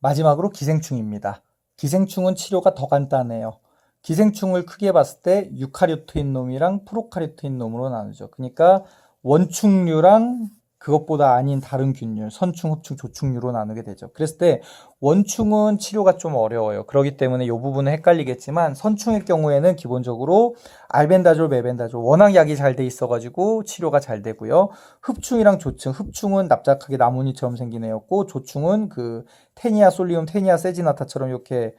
마지막으로 기생충입니다. 기생충은 치료가 더 간단해요. 기생충을 크게 봤을 때 유카리오트인 놈이랑 프로카리오트인 놈으로 나누죠. 그러니까 원충류랑 그것보다 아닌 다른 균류, 선충, 흡충, 조충류로 나누게 되죠. 그랬을 때 원충은 치료가 좀 어려워요. 그렇기 때문에 이 부분은 헷갈리겠지만 선충의 경우에는 기본적으로 알벤다졸, 메벤다졸 워낙 약이 잘 돼 있어가지고 치료가 잘 되고요. 흡충이랑 조충, 흡충은 납작하게 나뭇잎처럼 생긴 애였고 조충은 그 테니아 솔리움, 테니아 세지나타처럼 이렇게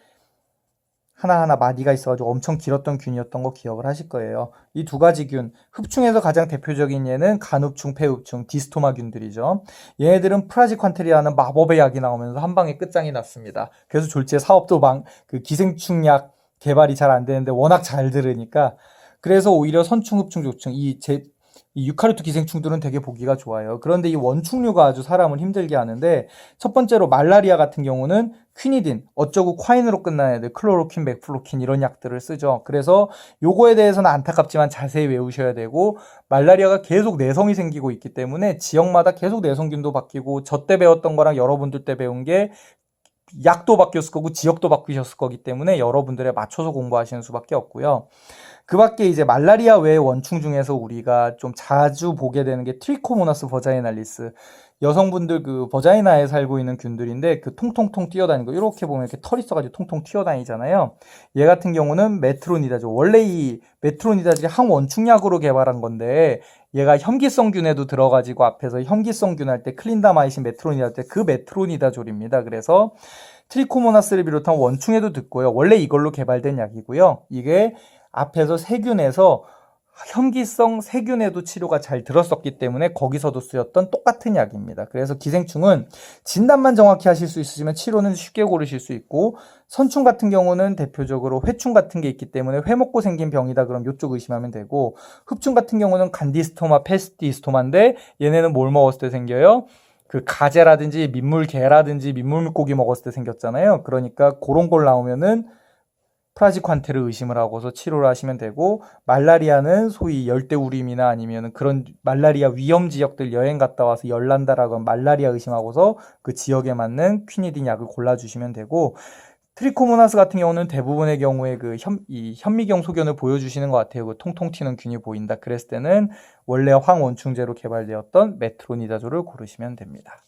하나하나 마디가 있어가지고 엄청 길었던 균이었던 거 기억을 하실 거예요. 이 두 가지 균, 흡충에서 가장 대표적인 얘는 간흡충, 폐흡충, 디스토마균들이죠. 얘네들은 프라지관테리라는 마법의 약이 나오면서 한 방에 끝장이 났습니다. 그래서 졸지에 사업도 방, 그 기생충약 개발이 잘 안 되는데 워낙 잘 들으니까 그래서 오히려 선충, 흡충, 조충 이 제, 이 유카리오트 기생충들은 되게 보기가 좋아요. 그런데 이 원충류가 아주 사람을 힘들게 하는데 첫 번째로 말라리아 같은 경우는 퀴니딘, 어쩌고 콰인으로 끝나는 애들, 클로로킨, 맥플로킨 이런 약들을 쓰죠. 그래서 요거에 대해서는 안타깝지만 자세히 외우셔야 되고 말라리아가 계속 내성이 생기고 있기 때문에 지역마다 계속 내성균도 바뀌고 저 때 배웠던 거랑 여러분들 때 배운 게 약도 바뀌었을 거고 지역도 바뀌셨을 거기 때문에 여러분들에 맞춰서 공부하시는 수밖에 없고요. 그 밖에 이제 말라리아 외의 원충 중에서 우리가 좀 자주 보게 되는 게 트리코모나스 버자이날리스. 여성분들 그 버자이나에 살고 있는 균들인데 그 통통통 뛰어다니는 거 이렇게 보면 이렇게 털 있어가지고 통통 튀어다니잖아요. 얘 같은 경우는 메트로니다죠. 원래 이 메트로니다들이 항원충약으로 개발한 건데 얘가 혐기성균에도 들어가지고 앞에서 혐기성균 할 때 클린다마이신 메트로니다 할 때 그 메트로니다졸입니다. 그래서 트리코모나스를 비롯한 원충에도 듣고요. 원래 이걸로 개발된 약이고요. 이게 앞에서 세균에서 혐기성 세균에도 치료가 잘 들었었기 때문에 거기서도 쓰였던 똑같은 약입니다. 그래서 기생충은 진단만 정확히 하실 수 있으시면 치료는 쉽게 고르실 수 있고 선충 같은 경우는 대표적으로 회충 같은 게 있기 때문에 회 먹고 생긴 병이다 그럼 이쪽 의심하면 되고 흡충 같은 경우는 간디스토마, 페스티스토마인데 얘네는 뭘 먹었을 때 생겨요? 그 가재라든지 민물개라든지 민물고기 먹었을 때 생겼잖아요. 그러니까 그런 걸 나오면은 프라지관테를 의심을 하고서 치료를 하시면 되고 말라리아는 소위 열대우림이나 아니면 그런 말라리아 위험 지역들 여행 갔다 와서 열 난다라고 하면 말라리아 의심하고서 그 지역에 맞는 퀴니딘 약을 골라주시면 되고 트리코모나스 같은 경우는 대부분의 경우에 그 현, 이 현미경 소견을 보여주시는 것 같아요. 그 통통 튀는 균이 보인다. 그랬을 때는 원래 황원충제로 개발되었던 메트로니다졸을 고르시면 됩니다.